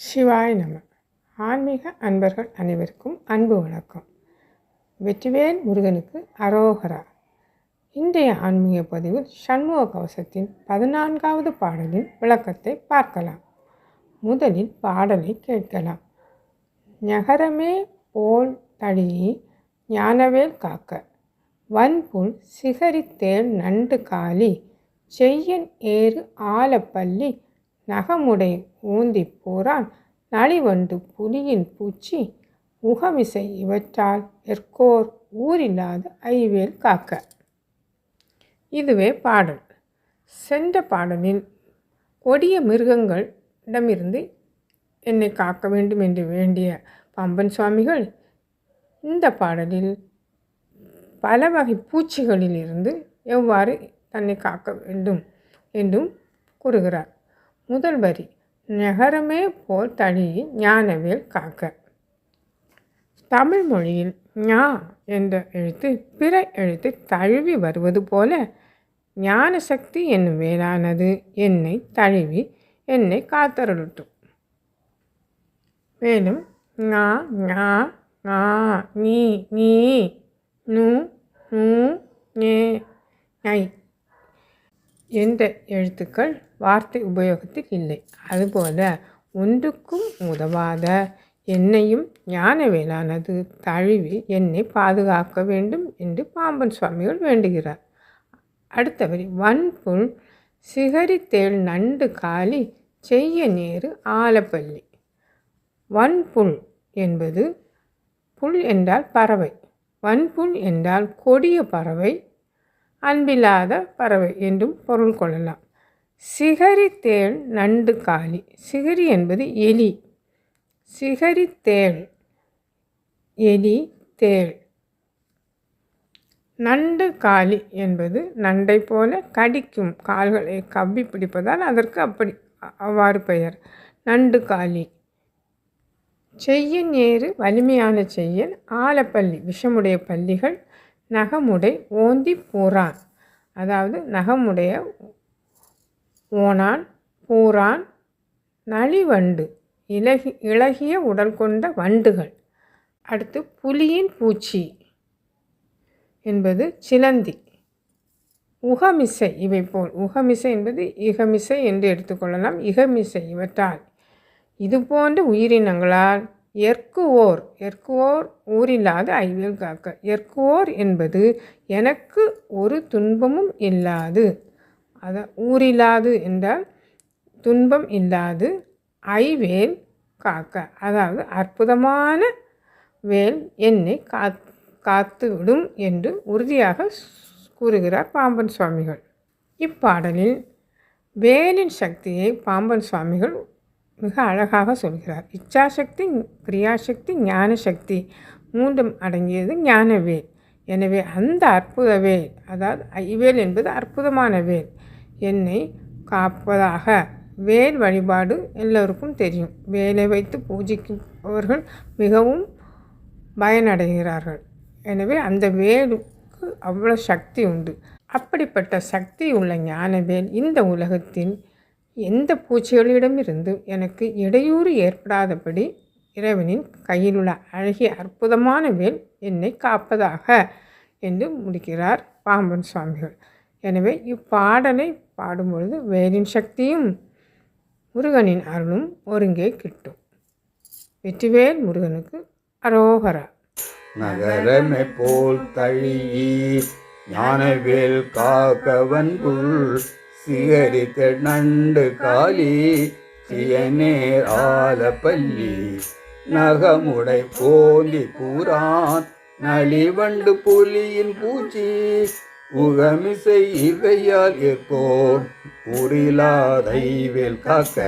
சிவாய் நம. ஆன்மீக அன்பர்கள் அனைவருக்கும் அன்பு வணக்கம். வெற்றிவேல் முருகனுக்கு அரோகரா. இன்றைய ஆன்மீக பதிவில் சண்முக கவசத்தின் பதினான்காவது பாடலின் விளக்கத்தை பார்க்கலாம். முதலில் பாடலை கேட்கலாம். நகரமே போல் தழியி ஞானவேல் காக்க. வன்புல் சிகரித்தேல் நண்டு காலி. செய்யன் ஏறு ஆலப்பள்ளி. நகமுடை ஊந்தி போரான் நலிவண்டு புலியின் பூச்சி முகமிசை இவற்றால் எற்கோர் ஊரில்லாத ஐவேல் காக்க. இதுவே பாடல். சென்ற பாடலில் கொடிய மிருகங்களிடமிருந்து என்னை காக்க வேண்டும் என்று வேண்டிய பம்பன் சுவாமிகள் இந்த பாடலில் பல வகை பூச்சிகளிலிருந்து எவ்வாறு தன்னை காக்க வேண்டும் என்றும் கூறுகிறார். முதல் வரி நகரமே போல் தழியை ஞானவேல் காக்க தமிழ் மொழியில் ஞா என்ற எழுத்து பிற எழுத்து தழுவி வருவது போல ஞான சக்தி என்னும் வேளானது என்னை தழுவி என்னை காத்தருளட்டும் மேலும் ஞா ஞா ஞா நீ நீ நூ நூ நே ஐ என்ற எழுத்துக்கள் வார்த்தை உபயோகத்தில் இல்லை. அதுபோல ஒன்றுக்கும் உதவாத என்னையும் ஞானவேலானது தழுவி என்னை பாதுகாக்க வேண்டும் என்று பாம்பன் சுவாமிகள் வேண்டுகிறார். அடுத்தவரி வன்புல் சிகரித்தேள் நண்டு காலி செய்ய நேரு ஆலப்பள்ளி. வன்புல் என்பது புல் என்றால் பறவை. வன்புல் என்றால் கொடிய பறவை. அன்பில்லாத பறவை என்றும் பொருள் கொள்ளலாம். சிகரி தேள் நண்டு காலி. சிகரி என்பது எலி. சிகரி தேள் எலி தேள். நண்டு காலி என்பது நண்டை போல கடிக்கும். கால்களை கவ்வி பிடிப்பதால் அதற்கு அப்படி அவ்வாறு பெயர். நண்டு காலி. செய்யன் ஏறு வலிமையான செய்யன். ஆலப்பள்ளி விஷமுடைய பள்ளிகள் நகமுடை ஓந்தி பூரான். அதாவது நகமுடைய ஓனான் பூரான் நளிவண்டு இலகி இலகிய உடல் கொண்ட வண்டுகள். அடுத்து புலியின் பூச்சி என்பது சிலந்தி. உகமிசை இவை போல். உகமிசை என்பது இகமிசை என்று எடுத்துக்கொள்ளலாம் இகமிசை இவற்றால். இது போன்ற உயிரினங்களால் எற்குவோர் எற்குவோர் ஊரில்லாத ஐவியல் காக்க. எற்குவோர் என்பது எனக்கு ஒரு துன்பமும் இல்லாது. அதை ஊரில்லாது என்றால் துன்பம் இல்லாது ஐவேல் காக்க. அதாவது அற்புதமான வேல் என்னை காத் காத்துவிடும் என்று உறுதியாக கூறுகிறார் பாம்பன் சுவாமிகள். இப்பாடலில் வேலின் சக்தியை பாம்பன் சுவாமிகள் மிக அழகாக சொல்கிறார். இச்சாசக்தி கிரியாசக்தி ஞான சக்தி மூன்றும் அடங்கியது ஞானவேல் எனவே அந்த அற்புத வேல் அதாவது ஐவேல் என்பது அற்புதமான வேல் என்னை காப்பதாக. வேல் வழிபாடு எல்லோருக்கும் தெரியும். வேலை வைத்து பூஜிப்பவர்கள் மிகவும் பயனடைகிறார்கள். எனவே அந்த வேலுக்கு அவ்வளோ சக்தி உண்டு. அப்படிப்பட்ட சக்தி உள்ள ஞானவேல் இந்த உலகத்தின் எந்த பூச்சிகளிடமிருந்து எனக்கு இடையூறு ஏற்படாதபடி இறைவனின் கையில் உள்ள அழகிய அற்புதமான வேல் என்னை காப்பதாக என்று முடிக்கிறார் பாம்பன் சுவாமிகள். எனவே இப்பாடலை பாடும்பொழுது வேலின் சக்தியும் முருகனின் அருளும் ஒருங்கே கிட்டும். வெற்றிவேல் முருகனுக்கு அரோகரா. நகரமே போல் தழியி ஞானவேல் காக்கவன்புள் சிகரித்த நண்டு காலி சியநேர் ஆலப்பள்ளி. நகமுடை போந்தி பூரான் நலிவண்டு புலியின் பூச்சி. உகமிசை இவையால் ஏற்போம் உரிலாதைவேல் காக்க.